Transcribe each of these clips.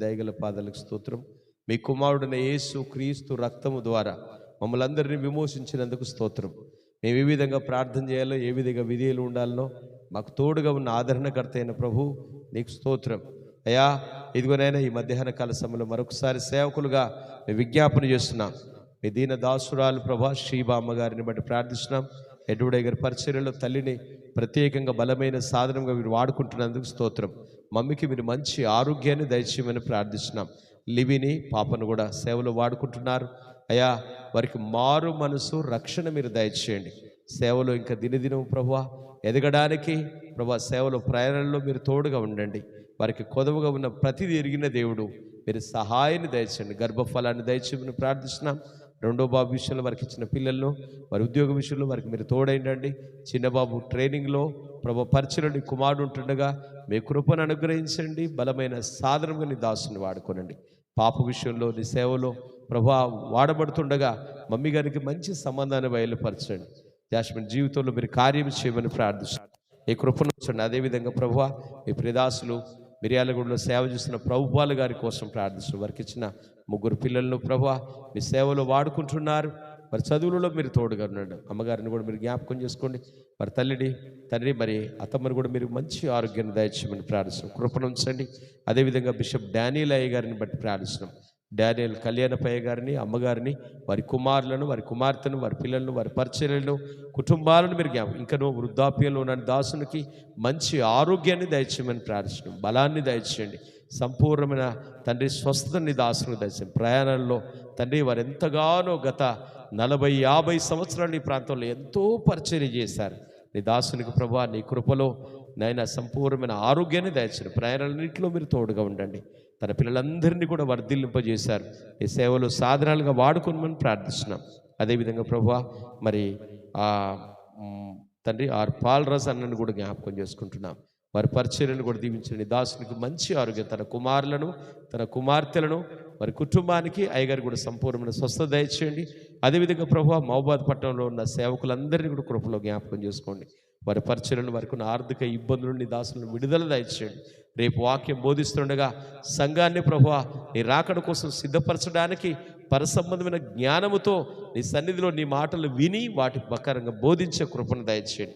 దయగల పాదాలకు స్తోత్రం. మీ కుమారుడైన యేసు క్రీస్తు రక్తము ద్వారా మమ్మల్ని అందరినీ విమోచించినందుకు స్తోత్రం. మేము ఏ విధంగా ప్రార్థన చేయాలో ఏ విధంగా విధేయులు ఉండాలనో మాకు తోడుగా ఉన్న ఆదరణకర్త అయిన ప్రభు నీకు స్తోత్రం. అయ్యా ఇదిగోనైనా ఈ మధ్యాహ్న కాల సమయంలో మరొకసారి సేవకులుగా మేము విజ్ఞాపన చేస్తున్నాం. మీ దీన దాసురాలు ప్రభా శ్రీబామ్మ గారిని బట్టి ప్రార్థిస్తున్నాం. ఎడ్వుడయ్య గారి పరిచర్యలో తల్లిని ప్రత్యేకంగా బలమైన సాధనంగా మీరు వాడుకుంటున్నందుకు స్తోత్రం. మమ్మీకి మీరు మంచి ఆరోగ్యాన్ని దయచేయమని ప్రార్థిస్తున్నాం. లివిని పాపను కూడా సేవలో వాడుకుంటున్నారు. అయ్యా వారికి మారు మనసు రక్షణ మీరు దయచేయండి. సేవలో ఇంకా దినదినం ప్రభు ఎదగడానికి ప్రభా సేవలో ప్రయాణంలో మీరు తోడుగా ఉండండి. వారికి కొదవగా ఉన్న ప్రతిదీ ఎరిగిన దేవుడు. మీరు సహాయాన్ని దయచేయండి. గర్భఫలాన్ని దయచేయమని ప్రార్థిస్తున్నాం. రెండో బాబు విషయంలో వారికి ఇచ్చిన పిల్లలను వారి ఉద్యోగ విషయంలో వారికి మీరు తోడైండండి. చిన్న బాబు ట్రైనింగ్లో ప్రభు పరిచయని కుమారుడు ఉంటుండగా మీ కృపను అనుగ్రహించండి బలమైన సాధనంగా నీ దాసుని వాడుకోనండి. పాప విషయంలో నీ సేవలో ప్రభా వాడబడుతుండగా మమ్మీ గారికి మంచి సంబంధాన్ని బయలుపరచండి. జాస్మిన్ జీవితంలో మీరు కార్యం చేయమని ప్రార్థిస్తున్నాను ఈ కృపను అదేవిధంగా ప్రభు ఈ ప్రిదాసులు మిర్యాలగూడలో సేవ చేస్తున్న ప్రభుపాలు గారి కోసం ప్రార్థిస్తున్నాం వారికి ఇచ్చిన ముగ్గురు పిల్లలను ప్రభు మీ సేవలో వాడుకుంటున్నారు. మరి చదువులలో మీరు తోడుగా ఉన్నాడు అమ్మగారిని కూడా మీరు జ్ఞాపకం చేసుకోండి. మరి తల్లిని తండ్రి మరి అత్తమ్మని కూడా మీరు మంచి ఆరోగ్యాన్ని దయచేయమని ప్రార్థిస్తున్నాం. కృపణ ఉంచండి. అదేవిధంగా బిషప్ డానియల్ అయ్య గారిని బట్టి ప్రార్థిస్తున్నాం. డానియల్ కళ్యాణపయ్య గారిని అమ్మగారిని వారి కుమారులను వారి కుమార్తెను వారి పిల్లలను వారి పరిచర్యలను కుటుంబాలను మీరు జ్ఞాపకం ఇంకనూ వృద్ధాప్యంలో ఉన్న దాసునికి మంచి ఆరోగ్యాన్ని దయచేయమని ప్రార్థించడం బలాన్ని దయచేయండి. సంపూర్ణమైన తండ్రి స్వస్థతని దాసును దయచేయండి. ప్రయాణంలో తండ్రి వారు ఎంతగానో గత నలభై యాభై సంవత్సరాలు ఈ ప్రాంతంలో ఎంతో పరిచర్య చేశారు. నీ దాసునికి ప్రభా నీ కృపలో నాయన సంపూర్ణమైన ఆరోగ్యాన్ని దయచేయండి ప్రయాణాలన్నింటిలో మీరు తోడుగా ఉండండి. తన పిల్లలందరినీ కూడా వర్ధిల్లింపజేశారు. ఈ సేవలు సాధనాలుగా వాడుకోమని ప్రార్థిస్తున్నాం. అదేవిధంగా ప్రభా మరి ఆ తండ్రి ఆర్ పాల్రాజ్ అన్నని కూడా జ్ఞాపకం చేసుకుంటున్నాం. వారి పరిచర్యను కూడా దీవించండి. దాసునికి మంచి ఆరోగ్యం తన కుమారులను తన కుమార్తెలను వారి కుటుంబానికి అయ్యగారు కూడా సంపూర్ణమైన స్వస్థత దయచేయండి. అదేవిధంగా ప్రభు మహబాద్ పట్టణంలో ఉన్న సేవకులందరినీ కూడా కృపలో జ్ఞాపకం చేసుకోండి. వారి పరిచయలను వారికి ఉన్న ఆర్థిక ఇబ్బందుల నుండి దాసులను విడుదల దయచేయండి. రేపు వాక్యం బోధిస్తుండగా సంఘాన్ని ప్రభు నీ రాకడ కోసం సిద్ధపరచడానికి పరసంబంధమైన జ్ఞానముతో నీ సన్నిధిలో నీ మాటలు విని వాటి ప్రకారంగా బోధించే కృపను దయచేయండి.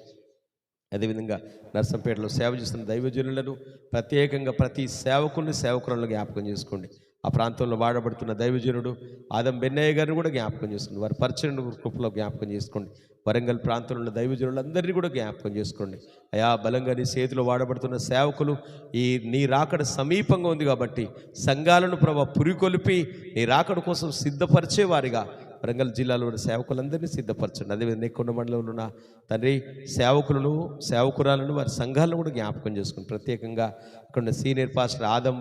అదేవిధంగా నర్సంపేటలో సేవ చేస్తున్న దైవజనులను ప్రత్యేకంగా ప్రతి సేవకుల్ని సేవకులను జ్ఞాపకం చేసుకోండి. ఆ ప్రాంతంలో వాడబడుతున్న దైవజనుడు ఆదం బెన్నయ్య గారిని కూడా జ్ఞాపకం చేసుకోండి. వారి పరిచయం కృపలో జ్ఞాపకం చేసుకోండి. వరంగల్ ప్రాంతంలో ఉన్న దైవజనులందరినీ కూడా జ్ఞాపకం చేసుకోండి. అయా బలంగా నీ చేతిలో వాడబడుతున్న సేవకులు ఈ నీ రాకడ సమీపంగా ఉంది కాబట్టి సంఘాలను ప్రభావ పురికొలిపి నీ రాకడ కోసం సిద్ధపరిచే వారిగా వరంగల్ జిల్లాలో ఉన్న సేవకులందరినీ సిద్ధపరచండి. అదేవిధంగా కొండ మండలంలో ఉన్న తండ్రి సేవకులను సేవకురాలను వారి సంఘాలను కూడా జ్ఞాపకం చేసుకుని ప్రత్యేకంగా అక్కడ ఉన్న సీనియర్ పాస్టర్ ఆదం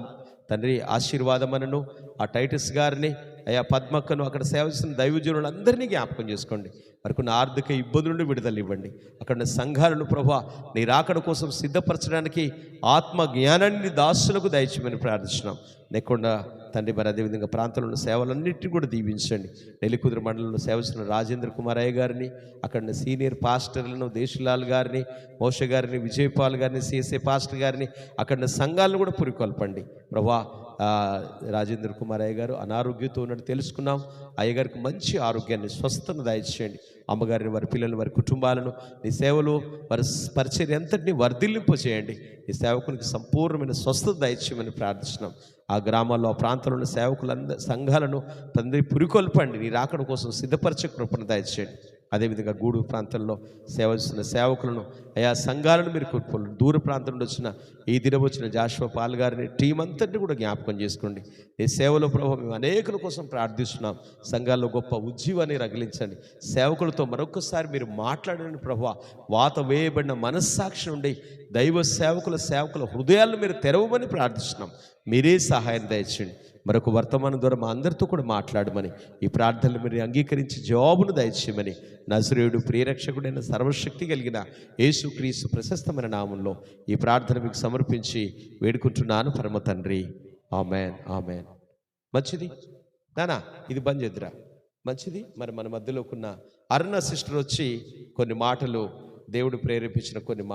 తండ్రి ఆశీర్వాదమనను ఆ టైటస్ గారిని అయా పద్మక్కను అక్కడ సేవ చేసిన దైవజనులందరినీ జ్ఞాపకం చేసుకోండి. వారికి కొన్ని ఆర్థిక ఇబ్బందుల నుండి విడుదల ఇవ్వండి. అక్కడ సంఘాలను ప్రభా నీ రాకడ కోసం సిద్ధపరచడానికి ఆత్మ జ్ఞానాన్ని దాసులకు దయచేయమని ప్రార్థిస్తున్నాం. లేకుండా తండ్రి మరి అదేవిధంగా ప్రాంతంలో ఉన్న సేవలన్నింటినీ కూడా దీవించండి. నెల్లికుదురు మండలంలో సేవ చేసిన రాజేంద్ర కుమార్ గారిని అక్కడ సీనియర్ పాస్టర్లను దేశలాల్ గారిని మోష గారిని విజయపాల్ గారిని సిఎస్ఏ పాస్టర్ గారిని అక్కడ సంఘాలను కూడా పురికొల్పండి. ప్రభా రాజేంద్ర కుమార్ అయ్య గారు అనారోగ్యంతో ఉన్నట్టు తెలుసుకున్నాం. అయ్యగారికి మంచి ఆరోగ్యాన్ని స్వస్థను దయచేయండి. అమ్మగారిని వారి పిల్లలు వారి కుటుంబాలను నీ సేవలు వారి పరిచర్య ఎంతటిని వర్ధిల్లింపు చేయండి ఈ సేవకునికి సంపూర్ణమైన స్వస్థత దయచేయమని ప్రార్థిస్తున్నాం. ఆ గ్రామాల్లో ఆ ప్రాంతంలో ఉన్న సేవకులంద సంఘాలను తండ్రి పురికొల్పండి. నీ రాకడ కోసం సిద్ధపరిచే కృపను దయచేయండి. అదేవిధంగా గూడు ప్రాంతంలో సేవ చేస్తున్న సేవకులను ఆయా సంఘాలను మీరు కూర్చోండి దూర ప్రాంతం నుండి వచ్చిన ఈ దిన వచ్చిన జాషువ పాల్ గారిని టీం అంతటిని కూడా జ్ఞాపకం చేసుకోండి. ఈ సేవలో ప్రభావ మేము అనేకుల కోసం ప్రార్థిస్తున్నాం. సంఘాల్లో గొప్ప ఉజ్జీవాన్ని రగిలించండి. సేవకులతో మరొకసారి మీరు మాట్లాడని ప్రభావ వాత వేయబడిన మనస్సాక్షి నుండి దైవ సేవకుల సేవకుల హృదయాలను మీరు తెరవమని ప్రార్థిస్తున్నాం. మీరే సహాయం దయచేయండి. మరొక వర్తమానం ద్వారా మా అందరితో కూడా మాట్లాడమని ఈ ప్రార్థనలు మీరు అంగీకరించి జవాబును దయచేయమని నజరేయుడు ప్రియరక్షకుడైన సర్వశక్తి కలిగిన యేసుక్రీస్తు ప్రశస్తమైన నామంలో ఈ ప్రార్థన మీకు సమర్పించి వేడుకుంటున్నాను. పరమ తండ్రి. ఆమెన్. ఆమెన్. మంచిది? నానా ఇది బంద్ చేద్దురా. మంచిది? మరి మన మధ్యలోకున్న అరుణ సిస్టర్ వచ్చి కొన్ని మాటలు దేవుడు ప్రేరేపించిన కొన్ని మా